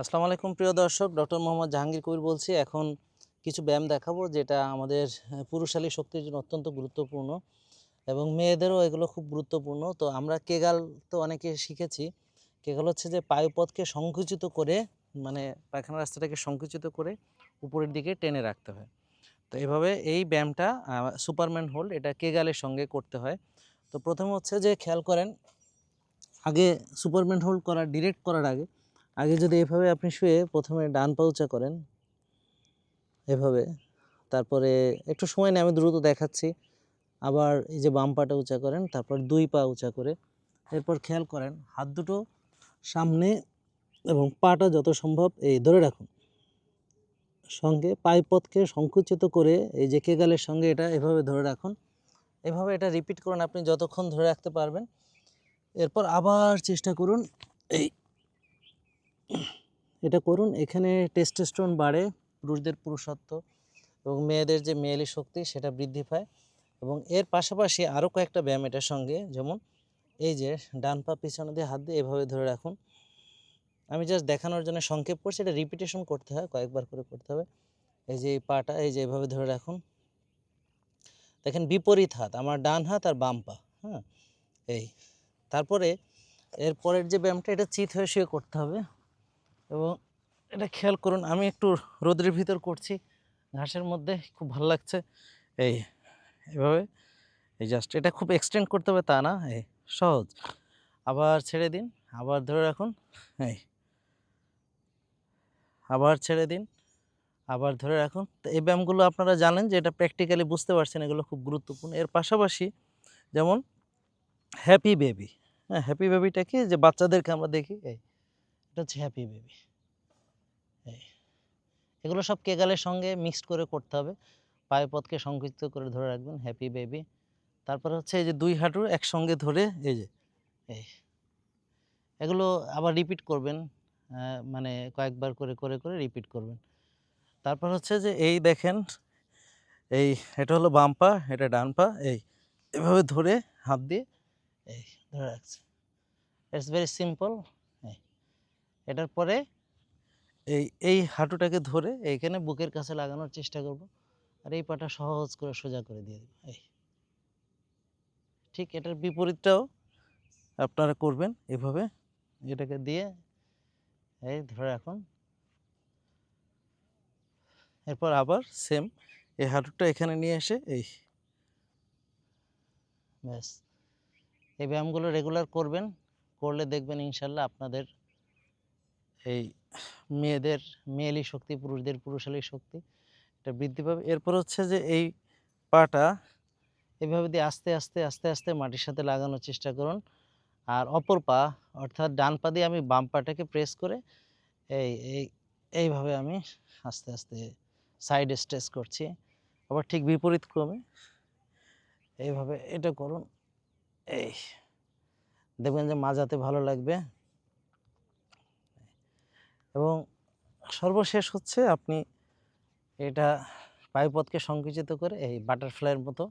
আসসালামু আলাইকুম, প্রিয় দর্শক। ডক্টর মোহাম্মদ জাহাঙ্গীর কবির বলছি। এখন কিছু ব্যায়াম দেখাবো, যেটা আমাদের পুরুষালী শক্তির জন্য অত্যন্ত গুরুত্বপূর্ণ এবং মেয়েদেরও এগুলো খুব গুরুত্বপূর্ণ। তো আমরা কেগাল তো অনেকে শিখেছি। কেগাল হচ্ছে যে পায়ুপথকে সংকুচিত করে মানে পায়খানা রাস্তাটাকে সংকুচিত করে উপরের দিকে টেনে রাখতে হয়। তো এভাবে এই ব্যায়ামটা সুপারম্যান হোল্ড এটা কেগালের সঙ্গে করতে হয়। তো প্রথমে হচ্ছে যে খেয়াল করেন, আগে সুপারম্যান হোল্ড করা, ডিরেক্ট করার আগে আগে যদি এভাবে আপনি শুয়ে প্রথমে ডান পা উঁচা করেন, এভাবে, তারপরে একটু সময় নিয়ে আমি দ্রুত দেখাচ্ছি, আবার এই যে বাম পাটা উঁচা করেন, তারপর দুই পা উঁচা করে, এরপর খেয়াল করেন হাত দুটো সামনে এবং পাটা যত সম্ভব এই ধরে রাখুন। সঙ্গে পাইপথকে সংকুচিত করে এই যে কেগালের সঙ্গে এটা এভাবে ধরে রাখুন। এভাবে এটা রিপিট করুন, আপনি যতক্ষণ ধরে রাখতে পারবেন। এরপর আবার চেষ্টা করুন এই এটা করুন, এখানে টেস্টোস্টেরন বাড়ে, পুরুষদের পুরুষত্ব এবং মেয়েদের যে মেয়েলি শক্তি সেটা বৃদ্ধি পায় এবং এর পাশাপাশি আরও কয়েকটা ব্যায়াম এটার সঙ্গে, যেমন এই যে ডান পা পিছনে দিয়ে হাত দিয়ে এভাবে ধরে রাখুন। আমি জাস্ট দেখানোর জন্য সংক্ষেপ করছি, এটা রিপিটেশন করতে হয়, কয়েকবার করে করতে হবে। এই যে এই পাটা, এই যে এভাবে ধরে রাখুন। দেখেন বিপরীত হাত, আমার ডান হাত আর বাম পা হ্যাঁ? এই, তারপরে এরপরের যে ব্যায়ামটা, এটা চিত হয়ে শুয়ে করতে হবে। এবং এটা খেয়াল করুন, আমি একটু রোদ্রের ভিতর করছি, ঘাসের মধ্যে, খুব ভালো লাগছে। এই, এভাবে, এই জাস্ট এটা খুব এক্সটেন্ড করতে হবে তা না, এই, সহজ। আবার ছেড়ে দিন, আবার ধরে রাখুন, এই। আবার ছেড়ে দিন, আবার ধরে রাখুন। তো এই ব্যায়ামগুলো আপনারা জানেন যে এটা প্র্যাকটিক্যালি বুঝতে পারছেন, এগুলো খুব গুরুত্বপূর্ণ। এর পাশাপাশি যেমন হ্যাপি বেবি হ্যাঁ হ্যাপি বেবিটা কি? যে বাচ্চাদেরকে আমরা দেখি, এই। এটা হচ্ছে হ্যাপি বেবি এই। এগুলো সব কেগালের সঙ্গে মিক্সড করে করতে হবে। পায়ে পথকে সংকুচিত করে ধরে রাখবেন হ্যাপি বেবি তারপর হচ্ছে এই যে দুই হাঁটু একসঙ্গে ধরে এই যে, এই। এগুলো আবার রিপিট করবেন মানে কয়েকবার করে করে করে রিপিট করবেন। তারপর হচ্ছে যে এই দেখেন, এই এটা হলো বাম পা, এটা ডান পা, এই। এভাবে ধরে হাত দিয়ে, এই, ধরে রাখছে। ইটস ভেরি সিম্পল এটার পরে এই এই হাঁটুটাকে ধরে এইখানে বুকের কাছে লাগানোর চেষ্টা করব। আর এই পাটা সহজ করে সোজা করে দিয়ে দেবো। এই। ঠিক এটার বিপরীতটাও আপনারা করবেন এভাবে। এটাকে দিয়ে এই ধরে রাখুন। এরপর আবার সেম এই হাঁটুটা এখানে নিয়ে এসে এই। ব্যাস। এই ব্যায়ামগুলো রেগুলার করবেন, করলে দেখবেন ইনশাল্লাহ আপনাদের এই মেয়েদের, মেয়েলি শক্তি, পুরুষদের পুরুষালী শক্তি এটা বৃদ্ধি পাবে। এরপর হচ্ছে যে এই পাটা এভাবে দিয়ে আস্তে আস্তে আস্তে আস্তে মাটির সাথে লাগানোর চেষ্টা করুন। আর অপর পা, অর্থাৎ ডান পা দিয়ে আমি বাম পাটাকে প্রেস করে এই এই, এইভাবে আমি আস্তে আস্তে সাইড স্ট্রেস করছি। আবার ঠিক বিপরীত ক্রমে এইভাবে এটা করুন। এই, দেখবেন যে মাজাতে ভালো লাগবে। এবং সর্বশেষ হচ্ছে আপনি এটা পায়ুপথকে সংকুচিত করে এই বাটারফ্লাইয়ের মতো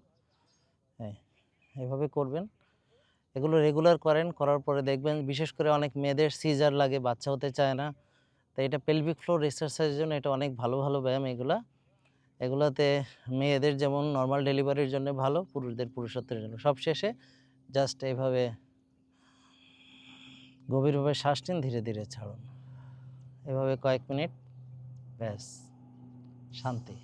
এই এইভাবে করবেন। এগুলো রেগুলার করেন, করার পরে দেখবেন বিশেষ করে অনেক মেয়েদের সিজার লাগে, বাচ্চা হতে চায় না। তো এটা পেলভিক ফ্লোর এক্সারসাইজের জন্য এটা অনেক ভালো ভালো ব্যায়াম এগুলা। এগুলাতে মেয়েদের যেমন নর্মাল ডেলিভারির জন্য ভালো, পুরুষদের পুরুষত্বের জন্য। সব শেষে জাস্ট এইভাবে গভীরভাবে শ্বাস নিন, ধীরে ধীরে ছাড়ুন। এভাবে কয়েক মিনিট ব্যাস শান্তি।